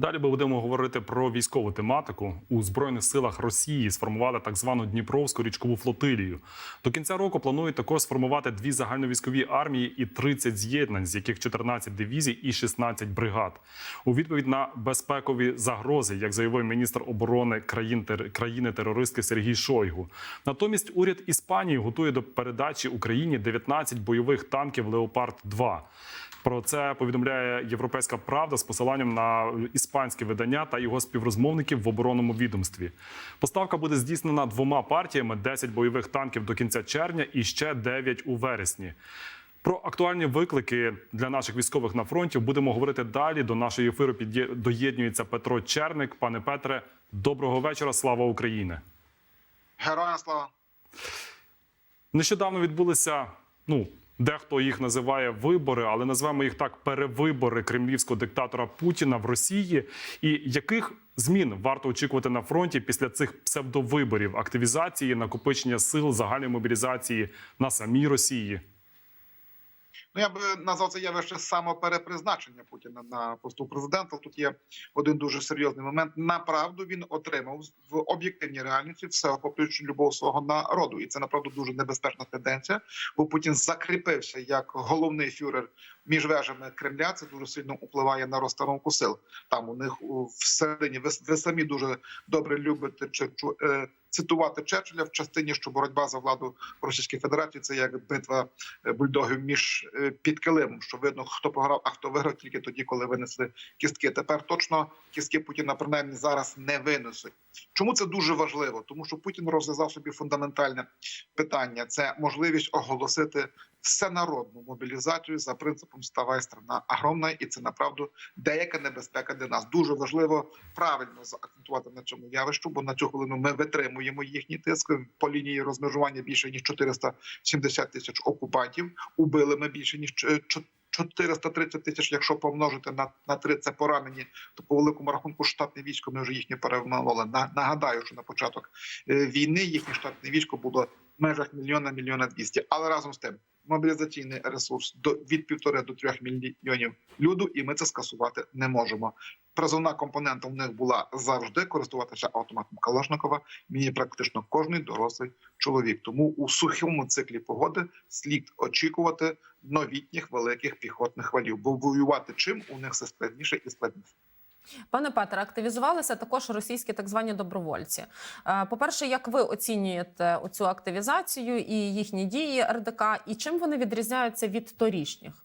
Далі ми будемо говорити про військову тематику. У збройних силах Росії сформували так звану Дніпровську річкову флотилію. До кінця року планують також сформувати дві загальновійськові армії і 30 з'єднань, з яких 14 дивізій і 16 бригад. У відповідь на безпекові загрози, як заявив міністр оборони країн країни терористки Сергій Шойгу. Натомість уряд Іспанії готує до передачі Україні 19 бойових танків Леопард 2 про це повідомляє Європейська Правда з посиланням на іспанське видання та його співрозмовників в оборонному відомстві. Поставка буде здійснена двома партіями: 10 бойових танків до кінця червня і ще 9 у вересні. Про актуальні виклики для наших військових на фронті будемо говорити далі. До нашого ефіру доєднується Петро Черник. Пане Петре, доброго вечора. Слава Україні! Героям слава. Нещодавно відбулися, ну дехто їх називає вибори, але назвемо їх так перевибори кремлівського диктатора Путіна в Росії. І яких змін варто очікувати на фронті після цих псевдовиборів, активізації, накопичення сил, загальної мобілізації на самій Росії? Ну я би назвав це явище самоперепризначення Путіна на посту президента. Тут є один дуже серйозний момент. Направду він отримав в об'єктивній реальності всеохоплюючу любов свого народу, і це направду дуже небезпечна тенденція. Бо Путін закріпився як головний фюрер між вежами Кремля. Це дуже сильно впливає на розстановку сил. Там у них всередині ви, ви самі дуже добре любите чи, чу- е, цитувати Черчилля в частині, що боротьба за владу в Російській Федерації це як битва е, бульдогів між е, під килимом, що видно, хто програв, а хто виграв тільки тоді, коли винесли кістки. Тепер точно кістки Путіна принаймні зараз не винесуть. Чому це дуже важливо? Тому що Путін розв'язав собі фундаментальне питання: це можливість оголосити всенародну мобілізацію за принципом «Ставай страна огромна», і це направду деяка небезпека для нас. Дуже важливо правильно заакцентувати на цьому явищу, бо на цю хвилину ми витримуємо їхній тиск по лінії розмежування більше ніж 470 тисяч окупантів. Убили ми більше ніж е, чо- 430 тисяч, якщо помножити на, на 3 це поранені, то по великому рахунку штатне військо ми вже їхнє перемагали. На, нагадаю, що на початок е, війни їхнє штатне військо було в межах мільйона мільйона двісті. Але разом з тим мобілізаційний ресурс до від півтори до трьох мільйонів люду, і ми це скасувати не можемо. Призовна компонента в них була завжди користуватися автоматом Калашникова. Мені практично кожний дорослий чоловік. Тому у сухому циклі погоди слід очікувати новітніх великих піхотних валів, бо воювати чим у них все складніше і складніше. Пане Петре, активізувалися також російські так звані добровольці. Е, По-перше, як ви оцінюєте цю активізацію і їхні дії РДК, і чим вони відрізняються від торішніх?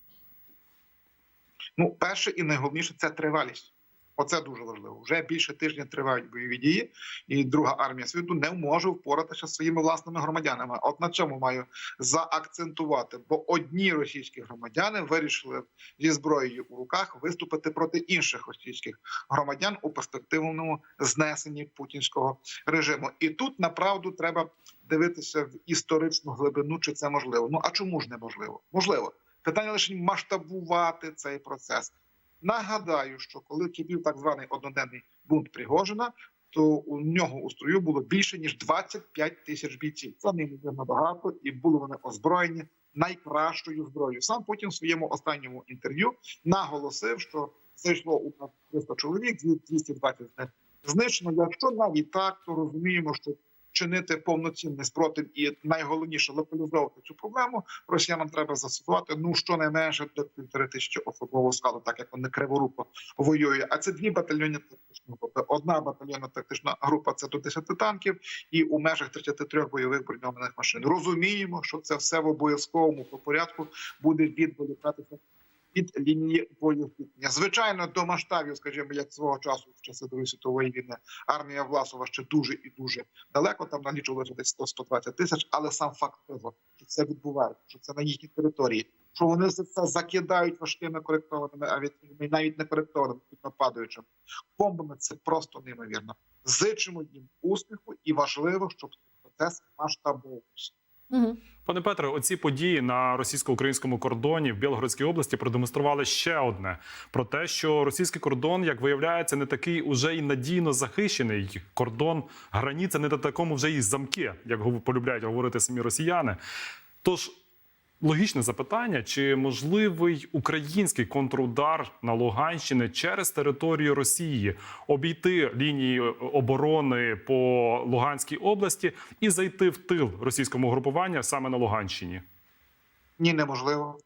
Ну, перше і найголовніше це тривалість. Оце дуже важливо. Вже більше тижня тривають бойові дії, і друга армія світу не може впоратися своїми власними громадянами. От на цьому маю заакцентувати, бо одні російські громадяни вирішили зі зброєю у руках виступити проти інших російських громадян у перспективному знесенні путінського режиму. І тут направду треба дивитися в історичну глибину, чи це можливо. Ну а чому ж неможливо? Можливо. Питання лише масштабувати цей процес. Нагадаю, що коли кипів так званий одноденний бунт Пригожина, то у нього у строю було більше ніж 25 тисяч бійців. Це неймовірно багато, і були вони озброєні найкращою зброєю. Сам Путін в своєму останньому інтерв'ю наголосив, що зайшло у нас 300 чоловік, 220 з знищено. Якщо навіть так, то розуміємо, що чинити повноцінний спротив і найголовніше локалізовувати цю проблему. Росіянам треба застосувати ну щонайменше до півтори тисячі особового складу, так як вони криворуко воює. А це дві батальйонні тактичні групи. Одна батальйонна тактична група це до 10 танків, і у межах 33 бойових броньованих машин. Розуміємо, що це все в обов'язковому порядку буде відволікатися від лінії боєзіткнення. Звичайно, до масштабів, скажімо, як свого часу в часи Другої світової війни, армія Власова ще дуже і дуже далеко. Там налічувалося десь 100-120 тисяч, але сам факт того, що це відбувається, що це на їхній території, що вони за це закидають важкими коректованими авіаційними, навіть не коректованими нападаючими бомбами. Це просто неймовірно. Зичимо їм успіху, і важливо, щоб процес масштабувався. Пане Петре, оці події на російсько-українському кордоні в Білгородській області продемонстрували ще одне про те, що російський кордон, як виявляється, не такий уже і надійно захищений. Кордон границя не на такому вже і замки, як полюбляють говорити самі росіяни. Тож логічне запитання: чи можливий український контрудар на Луганщині через територію Росії обійти лінії оборони по Луганській області і зайти в тил російському групування саме на Луганщині? Ні, неможливо.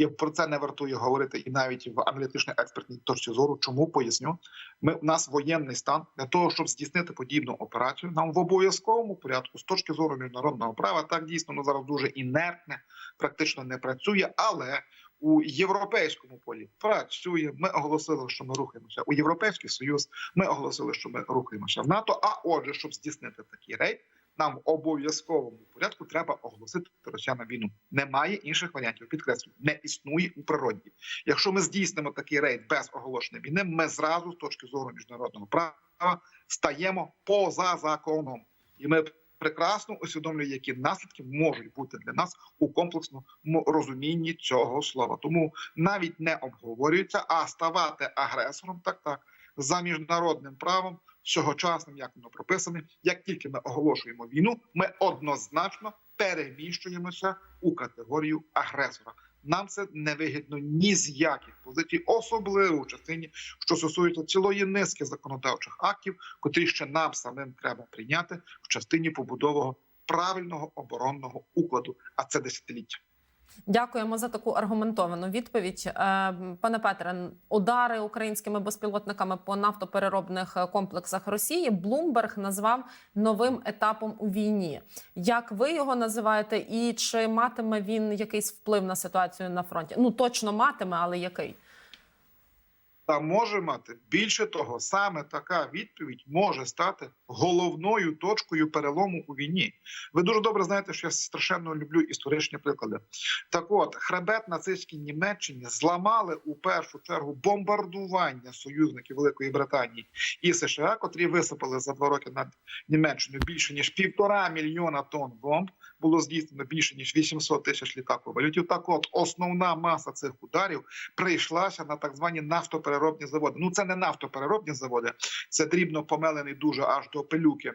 І про це не вартує говорити і навіть в аналітичній експертній точці зору. Чому поясню? Ми у нас воєнний стан для того, щоб здійснити подібну операцію. Нам в обов'язковому порядку, з точки зору міжнародного права, так дійсно ну, зараз дуже інертне, практично не працює, але у європейському полі працює. Ми оголосили, що ми рухаємося у європейський союз. Ми оголосили, що ми рухаємося в НАТО. А отже, щоб здійснити такий рейд, нам в обов'язковому порядку треба оголосити росіянам війну. Немає інших варіантів. Підкреслюю, не існує у природі. Якщо ми здійснимо такий рейд без оголошення війни, ми зразу з точки зору міжнародного права стаємо поза законом, і ми прекрасно усвідомлюємо, які наслідки можуть бути для нас у комплексному розумінні цього слова. Тому навіть не обговорюється, а ставати агресором так так за міжнародним правом всьогочасним, як воно прописане. Як тільки ми оголошуємо війну, ми однозначно переміщуємося у категорію агресора. Нам це не вигідно ні з яких позицій, особливо в частині, що стосується цілої низки законодавчих актів, котрі ще нам самим треба прийняти в частині побудового правильного оборонного укладу. А це десятиліття. Дякуємо за таку аргументовану відповідь. Е, Пане Петре, удари українськими безпілотниками по нафтопереробних е, комплексах Росії Блумберг назвав новим етапом у війні. Як ви його називаєте, і чи матиме він якийсь вплив на ситуацію на фронті? Ну точно матиме, але який? Та може мати більше того, саме така відповідь може стати головною точкою перелому у війні. Ви дуже добре знаєте, що я страшенно люблю історичні приклади. Так, от хребет нацистській Німеччині зламали у першу чергу бомбардування союзників Великої Британії і США, котрі висипали за два роки над Німеччиною більше ніж півтора мільйона тонн бомб. Було здійснено більше ніж 800 тисяч літакових. Так, от основна маса цих ударів прийшлася на так звані нафтопереробні заводи. Ну це не нафтопереробні заводи, це дрібно помелений дуже аж до пилюки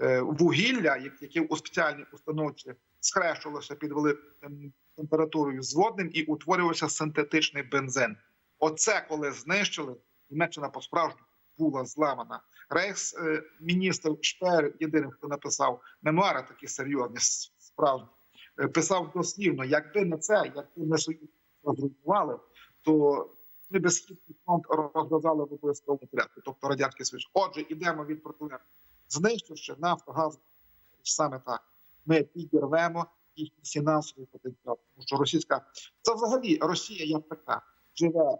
е, вугілля, яке у спеціальній установці схрещувалося під великою температурою з водним і утворювався синтетичний бензин. Оце коли знищили, Німеччина по справжньому була зламана. Рейхс е, міністр Шпер, єдиним, хто написав мемуари, такі серйозні справді, е, писав дослівно, якби не це, якби не розрахували, то східний фронт розв'язали в обов'язковому порядку, тобто радянський союз. Отже, ідемо від протилежного. Знищивши нафтогаз, саме так ми підірвемо їхній фінансовий потенціал. Тому що російська це взагалі Росія як така живе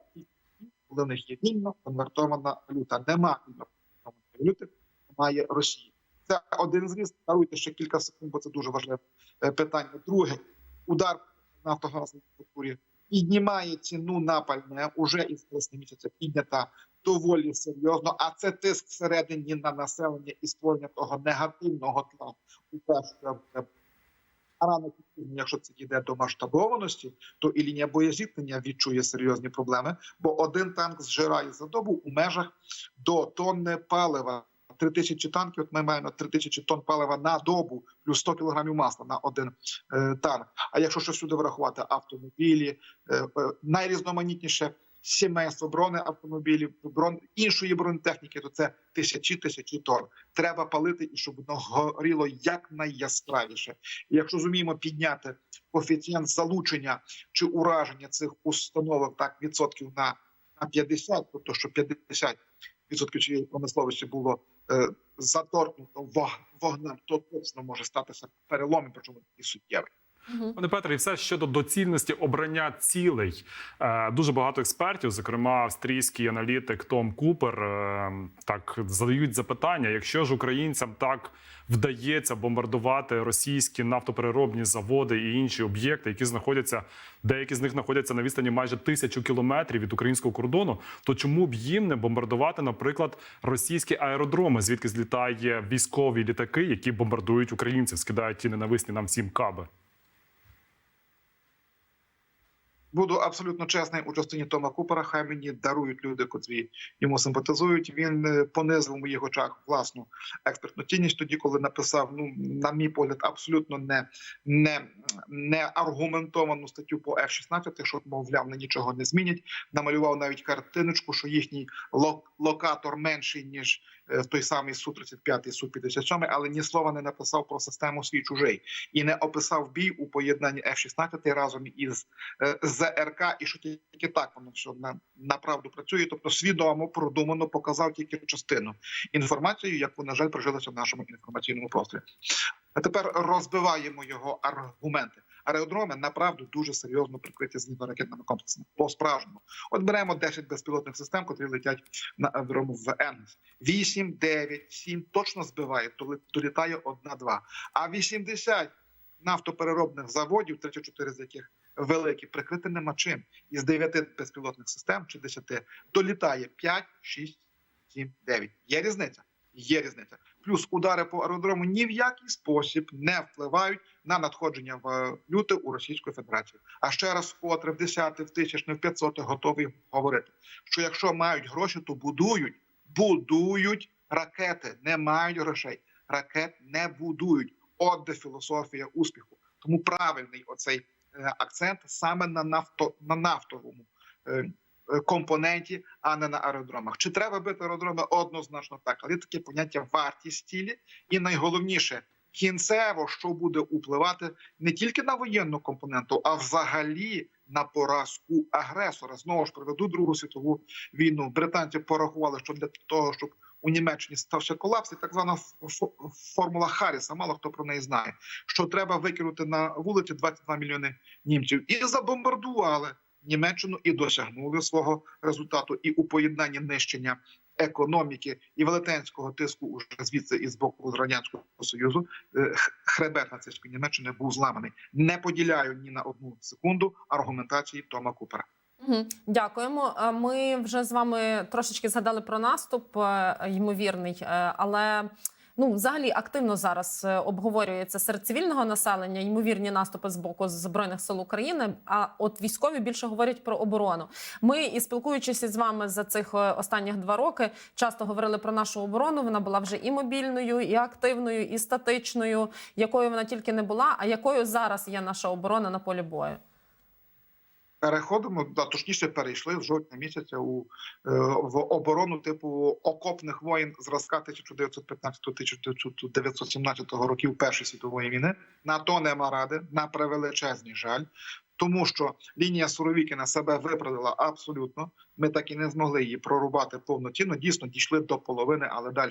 коли в них є вільно конвертована валюта. Нема вільно конвертованої валюти, немає Росії. Це один з різних. Даруйте ще кілька секунд, бо це дуже важливе е, питання. Друге, удар нафтогазовій структурі піднімає ціну на пальне уже із вересня місяця піднята доволі серйозно. А це тиск всередині на населення і створення того негативного тла у першу. А рано якщо це йде до масштабованості, то і лінія боєзіткнення відчує серйозні проблеми, бо один танк зжирає за добу у межах до тонни палива. Три тисячі танків. От ми маємо три тисячі тонн палива на добу, плюс 100 кілограмів масла на один е, танк. А якщо ще сюди врахувати автомобілі, е, е, найрізноманітніше сімейство бронеавтомобілів, брон іншої бронетехніки, то це тисячі тисячі тонн. Треба палити і щоб воно горіло якнайяскравіше. І якщо зуміємо підняти коефіцієнт залучення чи ураження цих установок так відсотків на, на 50, тобто що 50 відсотків цієї промисловості було заторкнуто вогнем, то точно може статися перелом, причому і суттєвий. Пане Петре, і все щодо доцільності обрання цілей. Е, Дуже багато експертів, зокрема австрійський аналітик Том Купер, е, так задають запитання: якщо ж українцям так вдається бомбардувати російські нафтопереробні заводи і інші об'єкти, які знаходяться, деякі з них знаходяться на відстані майже тисячу кілометрів від українського кордону, то чому б їм не бомбардувати, наприклад, російські аеродроми, звідки злітає військові літаки, які бомбардують українців, скидають ті ненависні нам всім каби? Буду абсолютно чесним у частині Тома Купера. Хай мені дарують люди, котрі йому симпатизують. Він е, понизив у моїх очах власну експертну цінність тоді, коли написав, ну на мій погляд, абсолютно не, не, не аргументовану статтю по F-16, що мовляв, на нічого не змінять. Намалював навіть картиночку, що їхній лок- локатор менший ніж е, той самий су 35 су 57 але ні слова не написав про систему свій чужий і не описав бій у поєднанні F-16 разом із е, ЗРК, і що тільки так воно все на, на працює. Тобто свідомо продумано показав тільки частину інформації, яку на жаль прожилася в нашому інформаційному просторі. А тепер розбиваємо його аргументи. Аеродроми направду дуже серйозно прикриті зенітно-ракетними комплексами. По справжньому, от беремо 10 безпілотних систем, котрі летять на аеродрому в Енгельс. 8, 9, 7 точно збиває, то ли- то літає одна-два. А 80 нафтопереробних заводів, 34 з яких великі, прикрити нема чим. Із 9 безпілотних систем чи 10 долітає 5, 6, 7, 9. Є різниця? Є різниця. Плюс удари по аеродрому ні в який спосіб не впливають на надходження валюти у Російську Федерацію. А ще раз вкотре в десяти, в тисячне, в 500 готові говорити, що якщо мають гроші, то будують, будують ракети, не мають грошей. Ракет не будують. От де філософія успіху. Тому правильний оцей е, акцент саме на нафто на нафтовому е, е, компоненті, а не на аеродромах. Чи треба бити аеродроми? Однозначно так, але є таке поняття вартість тілі, і найголовніше кінцево, що буде впливати не тільки на воєнну компоненту, а взагалі на поразку агресора. Знову ж приведу Другу світову війну. Британці порахували, що для того, щоб у Німеччині стався колапс, і так звана фо- формула Харріса, мало хто про неї знає, що треба викинути на вулиці 22 мільйони німців, і забомбардували Німеччину і досягнули свого результату. І у поєднанні нищення економіки і велетенського тиску уже звідси і з боку радянського союзу е, хребет нацистської Німеччини був зламаний. Не поділяю ні на одну секунду аргументації Тома Купера. Дякуємо. Е, Ми вже з вами трошечки згадали про наступ, е, ймовірний, але ну взагалі активно зараз е, обговорюється серед цивільного населення ймовірні наступи з боку збройних сил України. А от військові більше говорять про оборону. Ми і спілкуючись з вами за цих е, останніх два роки, часто говорили про нашу оборону. Вона була вже і мобільною, і активною, і статичною, якою вона тільки не була. А якою зараз є наша оборона на полі бою? Переходимо да, точніше перейшли з жовтня місяця у е, в оборону типу окопних воїн зразка 1915-1917 років Першої світової війни. На то нема ради, на превеличезний жаль, тому що лінія Суровікіна себе виправдала абсолютно. Ми так і не змогли її прорубати повноцінно. Дійсно, дійшли до половини, але далі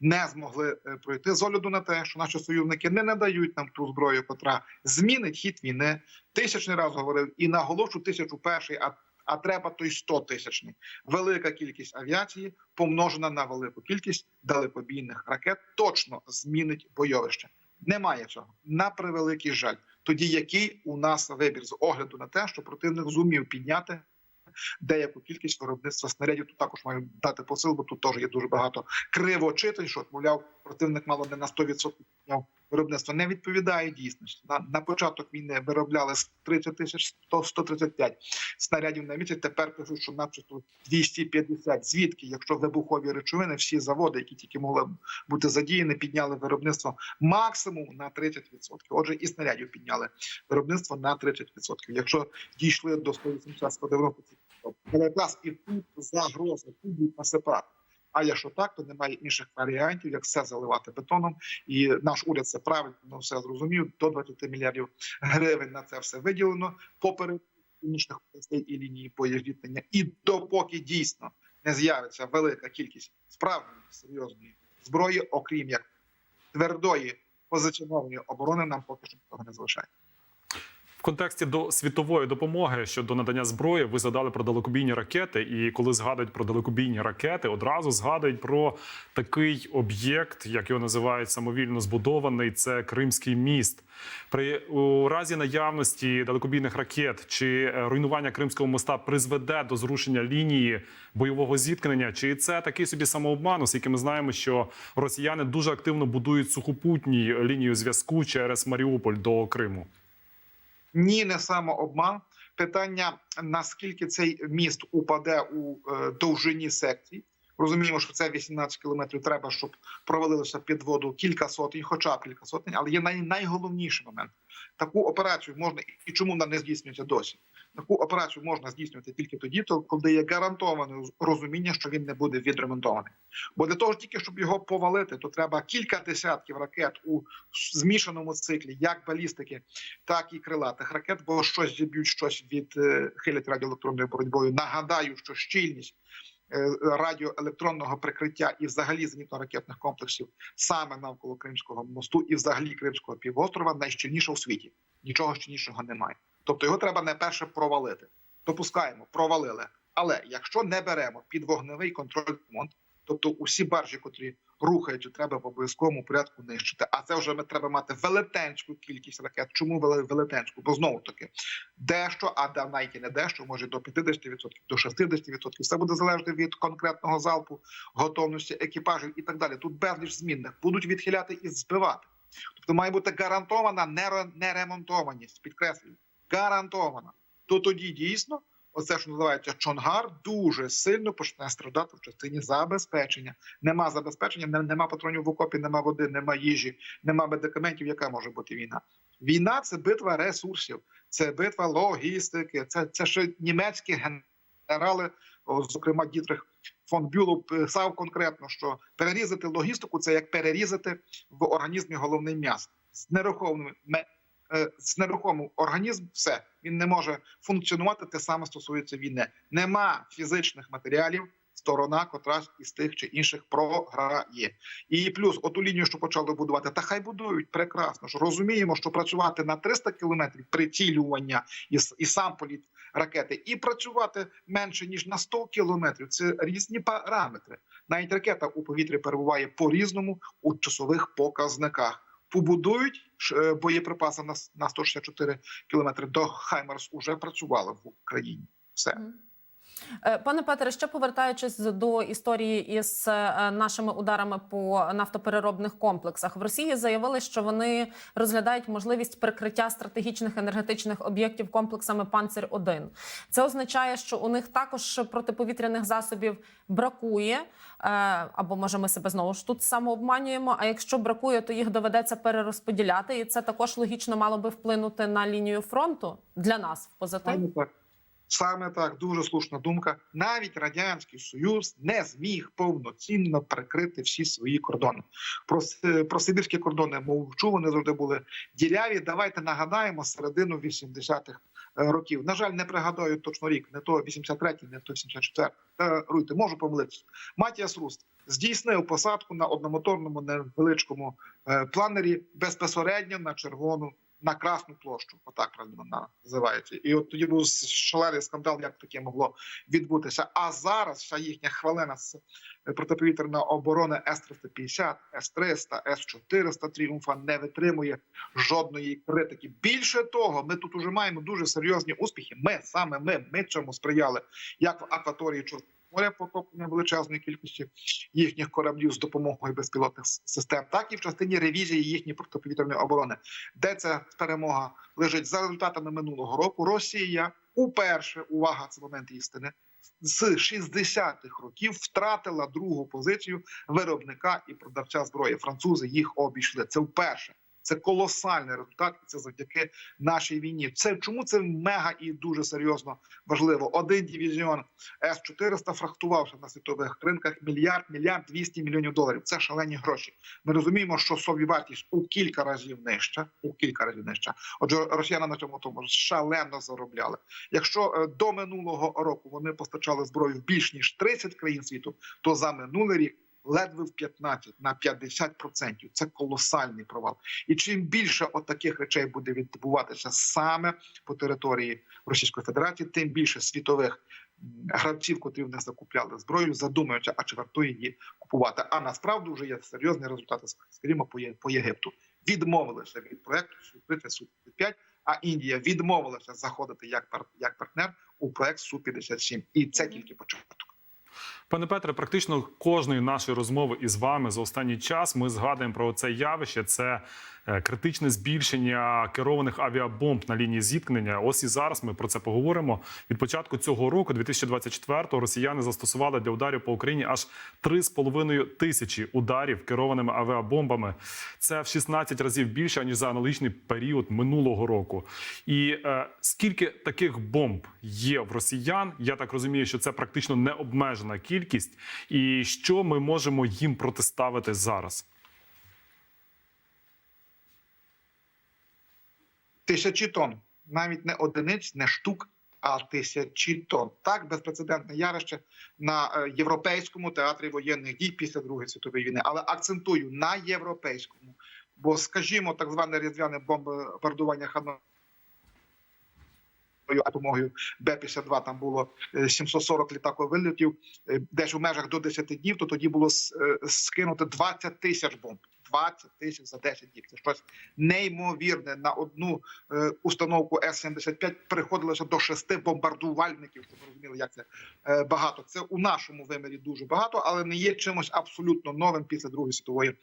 не змогли е, пройти з огляду на те, що наші союзники не надають нам ту зброю, котра змінить хід війни. Тисячний раз говорив і наголошу тисячу перший, а а треба той 100 тисячний. Велика кількість авіації помножена на велику кількість далекобійних ракет точно змінить бойовище. Немає цього на превеликий жаль. Тоді який у нас вибір з огляду на те, що противник зумів підняти деяку кількість виробництва снарядів. Тут також маю дати посил, бо тут теж є дуже багато кривочитань, що мовляв, противник мало не на 100% підняв виробництво. Не відповідає дійсності. На, на початок війни виробляли з 30 тисяч 100, 135 снарядів на місяць. Тепер пишуть, що начебто 250. Звідки, якщо вибухові речовини, всі заводи, які тільки могли бути задіяні, підняли виробництво максимум на 30%. Отже, і снарядів підняли виробництво на 30%. Якщо дійшли до 180 190 але якраз і тут загроза, тут насипати. А якщо так, то немає інших варіантів, як все заливати бетоном. І наш уряд це правильно все зрозумів. До 20 мільярдів гривень на це все виділено поперед північних областей і лінії боєзіткнення. І допоки дійсно не з'явиться велика кількість справді серйозної зброї, окрім як твердої позиціонованої оборони, нам поки що не залишає. Контексті до світової допомоги щодо надання зброї ви згадали про далекобійні ракети. І коли згадують про далекобійні ракети, одразу згадують про такий об'єкт, як його називають самовільно збудований. Це Кримський міст. При у разі наявності далекобійних ракет чи е, руйнування Кримського моста призведе до зрушення лінії бойового зіткнення. Чи це такий собі самообман, оскільки ми знаємо, що росіяни дуже активно будують сухопутні лінію зв'язку через Маріуполь до Криму? Ні, не самообман. Питання наскільки цей міст упаде у е, довжині секцій. Розуміємо, що це 18 кілометрів. Треба, щоб провалилося під воду кілька сотень, хоча б кілька сотень. Але є най- найголовніший момент. Таку операцію можна і чому вона не здійснюється досі. Таку операцію можна здійснювати тільки тоді, то коли є гарантоване розуміння, що він не буде відремонтований. Бо для того тільки щоб його повалити, то треба кілька десятків ракет у змішаному циклі, як балістики, так і крилатих ракет, бо щось зіб'ють, щось відхилять радіоелектронною боротьбою. Нагадаю, що щільність е, радіоелектронного прикриття і взагалі зенітно-ракетних комплексів саме навколо Кримського мосту і взагалі Кримського півострова найщільніша у світі. Нічого щільнішого немає. Тобто його треба не перше провалити. Допускаємо, провалили. Але якщо не беремо під вогневий контроль ремонт, тобто усі баржі, котрі рухаються, треба в обов'язковому порядку нищити. А це вже ми треба мати велетенську кількість ракет. Чому велетенську? Бо знову таки дещо, а да навіть не дещо, може до 50%, до 60%. Все буде залежати від конкретного залпу, готовності екіпажів і так далі. Тут безліч змінних будуть відхиляти і збивати. Тобто має бути гарантована неремонтованість. Підкреслюю, гарантована. То тоді дійсно. Оце, що називається Чонгар, дуже сильно почне страждати в частині забезпечення. Нема забезпечення, не- нема патронів в окопі, нема води, нема їжі, нема медикаментів. Яка може бути війна? Війна це битва ресурсів, це битва логістики. Це, це ще німецькі генерали, зокрема Дітрих фон Бюлов писав конкретно, що перерізати логістику це як перерізати в організмі головний м'яз з нерухомим ме- е, з нерухомим організм, все він не може функціонувати. Те саме стосується війни. Нема фізичних матеріалів. Сторона, котра із тих чи інших програє, і плюс оту лінію, що почали будувати, та хай будують прекрасно. Що розуміємо, що працювати на 300 кілометрів прицілювання і, і сам політ ракети, і працювати менше ніж на 100 кілометрів. Це різні параметри. Навіть ракета у повітрі перебуває по різному у часових показниках. Побудують е, боєприпаси на, на 164 кілометри до Хаймерс уже працювали в Україні. Все. Е, Пане Петре, ще повертаючись до історії із е, нашими ударами по нафтопереробних комплексах, в Росії заявили, що вони розглядають можливість прикриття стратегічних енергетичних об'єктів комплексами Панцир 1 Це означає, що у них також протиповітряних засобів бракує, е, або може ми себе знову ж тут самообманюємо. А якщо бракує, то їх доведеться перерозподіляти, і це також логічно мало би вплинути на лінію фронту для нас в позитив. Саме так. Дуже слушна думка. Навіть радянський союз не зміг повноцінно прикрити всі свої кордони. Про, про сибірські кордони мовчу, вони завжди були діряві. Давайте нагадаємо середину 80-х е, років. На жаль, не пригадаю точно рік, не то 83-й, не то 74-й. Та руйте, можу помилитися. Матіас Руст здійснив посадку на одномоторному невеличкому е, планері безпосередньо на червону на Красну площу, отак вона називається. І от тоді був шалений скандал, як таке могло відбутися. А зараз вся їхня хвалена с- протиповітряна оборона С-350, С-300, С-400 тріумфа не витримує жодної критики. Більше того, ми тут уже маємо дуже серйозні успіхи. Ми саме ми, ми цьому сприяли, як в акваторії Чорного моря потоплення величезної кількості їхніх кораблів з допомогою безпілотних систем, так і в частині ревізії їхньої протиповітряної оборони. Де ця перемога лежить за результатами минулого року? Росія уперше увага, це момент істини. З 60-х років втратила другу позицію виробника і продавця зброї. Французи їх обійшли. Це вперше. Це колосальний результат, це завдяки нашій війні. Це чому це мега і дуже серйозно важливо. Один дивізіон С 400 фрахтувався на світових ринках мільярд, мільярд 200 мільйонів доларів. Це шалені гроші. Ми розуміємо, що собівартість у кілька разів нижча. У кілька разів нижча. Отже, росіяни на цьому тому шалено заробляли. Якщо е, до минулого року вони постачали зброю в більш ніж 30 країн світу, то за минулий рік. Ледве в 15 на 50%. Це колосальний провал. І чим більше от таких речей буде відбуватися саме по території Російської Федерації, тим більше світових гравців, котрі в них закупляли зброю, задумаються, а чи вартує її купувати. А насправді вже є серйозні результати, скажімо, по, Єгипту. Відмовилися від проекту Су-30 Су-55, а Індія відмовилася заходити як, як партнер у проект Су-57. І це тільки початок. Пане Петре, практично кожної нашої розмови із вами за останній час ми згадуємо про це явище. Це е, критичне збільшення керованих авіабомб на лінії зіткнення. Ось і зараз ми про це поговоримо. Від початку цього року, 2024-го, росіяни застосували для ударів по Україні аж 3,5 тисячі ударів керованими авіабомбами. Це в 16 разів більше ніж за аналогічний період минулого року. І е, скільки таких бомб є в росіян? Я так розумію, що це практично необмежена кількість. І що ми можемо їм протиставити зараз? Тисячі тонн, навіть не одиниць, не штук, а тисячі тонн. Так, безпрецедентне явище на е, європейському театрі воєнних дій після Другої світової війни. Але акцентую на європейському. Бо, скажімо, так зване різдвяне бомбардування Хано допомогою Б-52 там було е, 740 літакових вильотів, е, десь у межах до 10 днів, то тоді було е, скинуто 20 тисяч бомб. 20 тисяч за 10 днів. Це щось неймовірне. На одну е, установку С-75 приходилося до шести бомбардувальників. Щоб розуміли, як це е, багато. Це у нашому вимірі дуже багато, але не є чимось абсолютно новим після Другої світової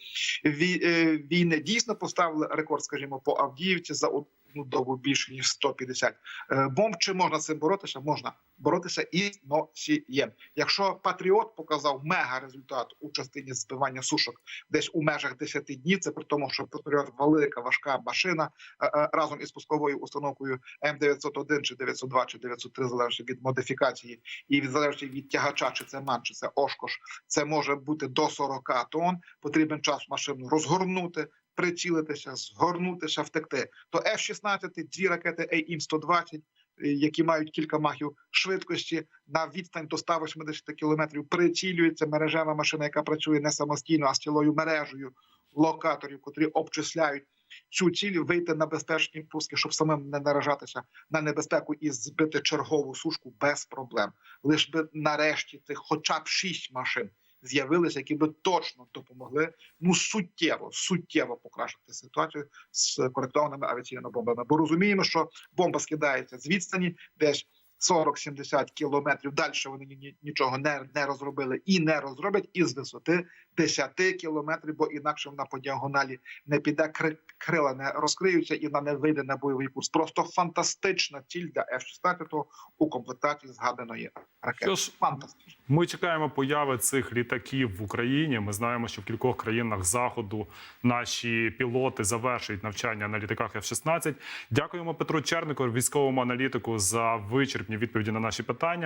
вій- е, війни. Дійсно поставили рекорд, скажімо, по Авдіївці за одну добу більше ніж 150 е, бомб. Чи можна з цим боротися? Можна боротися і носієм. Якщо Патріот показав мега результат у частині збивання сушок десь у межах 10 днів, це при тому, що Патріот велика важка машина е, е, разом із пусковою установкою М901 чи 902 чи 903, залежно від модифікації і від залежно від тягача, чи це ман, чи це ошкош. Це може бути до 40 тонн. Потрібен час машину розгорнути. Прицілитися, згорнутися, втекти. То F-16, дві ракети AIM-120, е, які мають кілька махів швидкості на відстань до 180 кілометрів, прицілюється мережева машина, яка працює не самостійно, а з цілою мережею локаторів, котрі обчисляють цю ціль, вийти на безпечні пуски, щоб самим не наражатися на небезпеку і збити чергову сушку без проблем. Лиш би нарешті цих, хоча б шість машин. З'явилися, які би точно допомогли ну суттєво, суттєво покращити ситуацію з коректованими авіаційними бомбами. Бо розуміємо, що бомба скидається з відстані десь 40-70 кілометрів. Далі вони ні- ні- нічого не, не розробили і не розроблять і з висоти 10 кілометрів, бо інакше вона по діагоналі не піде, кри- крила не розкриються і вона не вийде на бойовий курс. Просто фантастична ціль для F-16 у комплектації згаданої ракети. Ж, Фантастично. Ми чекаємо появи цих літаків в Україні. Ми знаємо, що в кількох країнах заходу наші пілоти завершують навчання на літаках F-16. Дякуємо Петру Чернику, військовому аналітику, за вичерпні відповіді на наші питання.